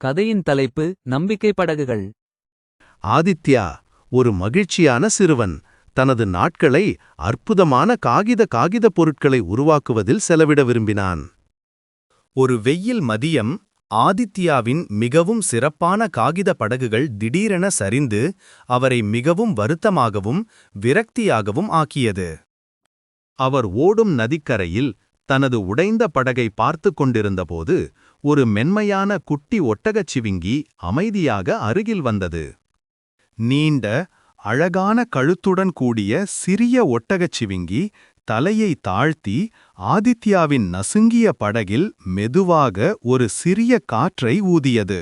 கதையின் தலைப்பு நம்பிக்கை படகுகள். ஆதித்யா ஒரு மகிழ்ச்சியான சிறுவன். தனது நாட்களை அற்புதமான காகித காகிதப் பொருட்களை உருவாக்குவதில் செலவிட விரும்பினான். ஒரு வெயில் மதியம் ஆதித்யாவின் மிகவும் சிறப்பான காகித படகுகள் திடீரென சரிந்து அவரை மிகவும் வருத்தமாகவும் விரக்தியாகவும் ஆக்கியது. அவர் ஓடும் நதிக்கரையில் தனது உடைந்த படகை பார்த்துக் கொண்டிருந்தபோது ஒரு மென்மையான குட்டி ஒட்டகச் சிவிங்கி அமைதியாக அருகில் வந்தது. நீண்ட அழகான கழுத்துடன் கூடிய சிறிய ஒட்டகச் சிவிங்கி தலையை தாழ்த்தி ஆதித்யாவின் நசுங்கிய படகில் மெதுவாக ஒரு சிறிய காற்றை ஊதியது.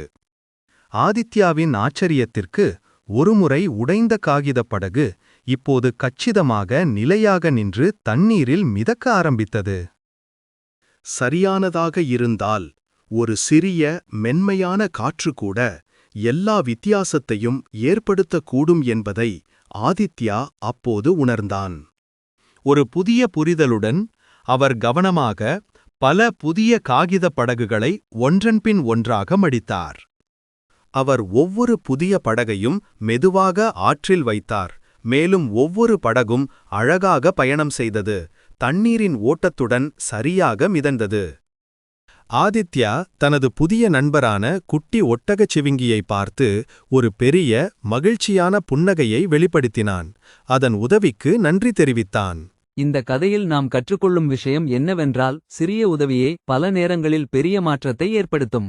ஆதித்யாவின் ஆச்சரியத்திற்கு ஒருமுறை உடைந்த காகிதப் படகு இப்போது கச்சிதமாக நிலையாக நின்று தண்ணீரில் மிதக்க ஆரம்பித்தது. சரியானதாக இருந்தால் ஒரு சிறிய மென்மையான காற்று கூட எல்லா வித்தியாசத்தையும் ஏற்படுத்தக்கூடும் என்பதை ஆதித்யா அப்போது உணர்ந்தான். ஒரு புதிய புரிதலுடன் அவர் கவனமாக பல புதிய காகிதப் படகுகளை ஒன்றன்பின் ஒன்றாக மடித்தார். அவர் ஒவ்வொரு புதிய படகையும் மெதுவாக ஆற்றில் வைத்தார் மேலும் ஒவ்வொரு படகும் அழகாக பயணம் செய்தது. தண்ணீரின் ஓட்டத்துடன் சரியாக மிதந்தது. ஆதித்யா தனது புதிய நண்பரான குட்டி ஒட்டகச் சிவிங்கியை பார்த்து ஒரு பெரிய மகிழ்ச்சியான புன்னகையை வெளிப்படுத்தினான். அதன் உதவிக்கு நன்றி தெரிவித்தான். இந்த கதையில் நாம் கற்றுக்கொள்ளும் விஷயம் என்னவென்றால் சிறிய உதவியே பல நேரங்களில் பெரிய மாற்றத்தை ஏற்படுத்தும்.